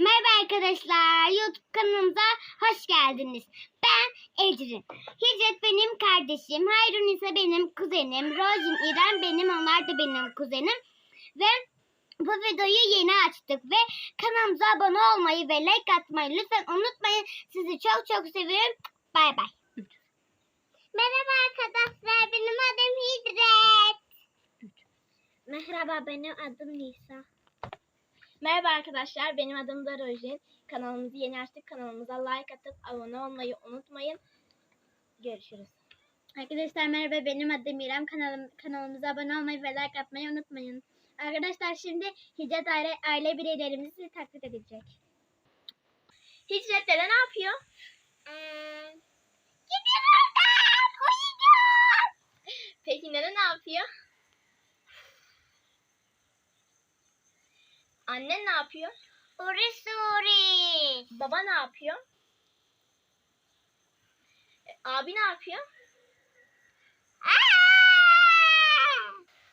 Merhaba arkadaşlar. YouTube kanalımıza hoş geldiniz. Ben Ecrin. Hicret benim kardeşim. Hayrun ise benim kuzenim. Rojin, İrem benim. Onlar da benim kuzenim. Ve bu videoyu yeni açtık ve kanalımıza abone olmayı ve like atmayı lütfen unutmayın. Sizi çok çok seviyorum. Bay bay. Merhaba arkadaşlar. Benim adım Hidret. Merhaba benim adım Nisa. Merhaba arkadaşlar, benim adım da Rojin. Kanalımızı yeni açtık. Kanalımıza like atıp abone olmayı unutmayın. Görüşürüz. Arkadaşlar merhaba benim adım İrem. Kanalım, kanalımıza abone olmayı ve like atmayı unutmayın. Arkadaşlar şimdi Hicret aile, aile bireylerimizi taklit edecek. Hicret dede ne yapıyor? Gidin oradan! Uyuyacağım! Peki nene ne yapıyor? Annen ne yapıyor? Uri suri. Baba ne yapıyor? E, abi ne yapıyor?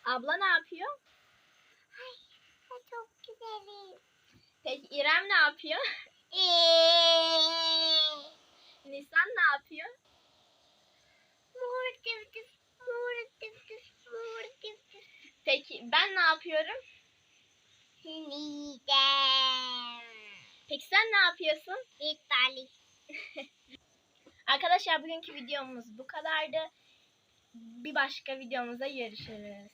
Abla ne yapıyor? Çok güzelim. Peki İrem ne yapıyor? Nisan ne yapıyor? Mor tıftıf, mor tıftıf, mor tıftıf. Peki ben ne yapıyorum? Nidem. Peki sen ne yapıyorsun? İptali. Arkadaşlar bugünkü videomuz bu kadardı. Bir başka videomuzda görüşürüz.